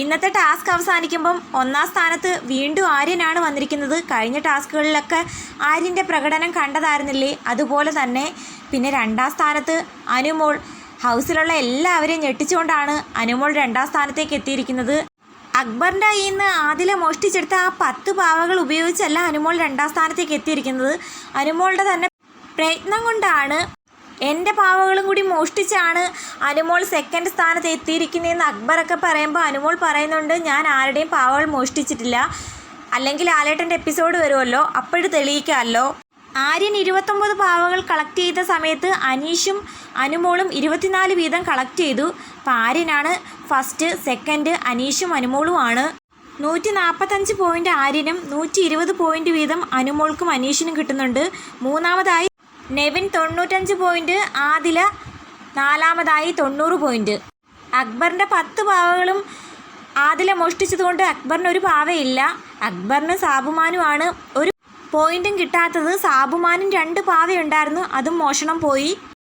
ഇന്നത്തെ ടാസ്ക് അവസാനിക്കുമ്പം ഒന്നാം സ്ഥാനത്ത് വീണ്ടും ആര്യനാണ് വന്നിരിക്കുന്നത്. കഴിഞ്ഞ ടാസ്കുകളിലൊക്കെ ആര്യന്റെ പ്രകടനം കണ്ടതായിരുന്നില്ലേ? അതുപോലെ തന്നെ പിന്നെ രണ്ടാം സ്ഥാനത്ത് അനുമോൾ ഹൗസിലുള്ള എല്ലാവരെയും ഞെട്ടിച്ചുകൊണ്ടാണ് അനുമോൾ രണ്ടാം സ്ഥാനത്തേക്ക് എത്തിയിരിക്കുന്നത്. അക്ബറിന്റെ കയ്യിൽ നിന്ന് ആദ്യം മോഷ്ടിച്ചെടുത്ത ആ പത്ത് പാവകൾ ഉപയോഗിച്ചല്ല അനുമോൾ രണ്ടാം സ്ഥാനത്തേക്ക് എത്തിയിരിക്കുന്നത്. അനുമോളുടെ തന്നെ പ്രയത്നം കൊണ്ടാണ് എന്റെ പാവകളും കൂടി മോഷ്ടിച്ചാണ് അനുമോൾ സെക്കൻഡ് സ്ഥാനത്ത് എത്തിയിരിക്കുന്നതെന്ന് അക്ബറൊക്കെ പറയുമ്പോൾ അനുമോൾ പറയുന്നുണ്ട് ഞാൻ ആരുടെയും പാവകൾ മോഷ്ടിച്ചിട്ടില്ല. അല്ലെങ്കിൽ ആലേട്ടന്റെ എപ്പിസോഡ് വരുമല്ലോ അപ്പോഴും തെളിയിക്കാമല്ലോ. ആര്യൻ ഇരുപത്തൊമ്പത് പാവകൾ കളക്ട് ചെയ്ത സമയത്ത് അനീഷും അനുമോളും ഇരുപത്തിനാല് വീതം കളക്ട് ചെയ്തു. അപ്പോൾ ആര്യനാണ് ഫസ്റ്റ് സെക്കൻഡ് അനീഷും അനുമോളുമാണ്. നൂറ്റി നാൽപ്പത്തഞ്ച് പോയിന്റ് ആര്യനും നൂറ്റി ഇരുപത് പോയിന്റ് വീതം അനുമോൾക്കും അനീഷിനും കിട്ടുന്നുണ്ട്. മൂന്നാമതായി നെവിൻ തൊണ്ണൂറ്റഞ്ച് പോയിന്റ് ആദില നാലാമതായി തൊണ്ണൂറ് പോയിന്റ് അക്ബറിന്റെ പത്ത് പാവകളും ആദില മോഷ്ടിച്ചതുകൊണ്ട് അക്ബറിന് ഒരു പാവയില്ല. അക്ബറിന് സാബുമാനുമാണ് ഒരു പോയിന്റും കിട്ടാത്തത്. സാബുമാനും രണ്ട് പാവയുണ്ടായിരുന്നു. അതും മോഷണം പോയി.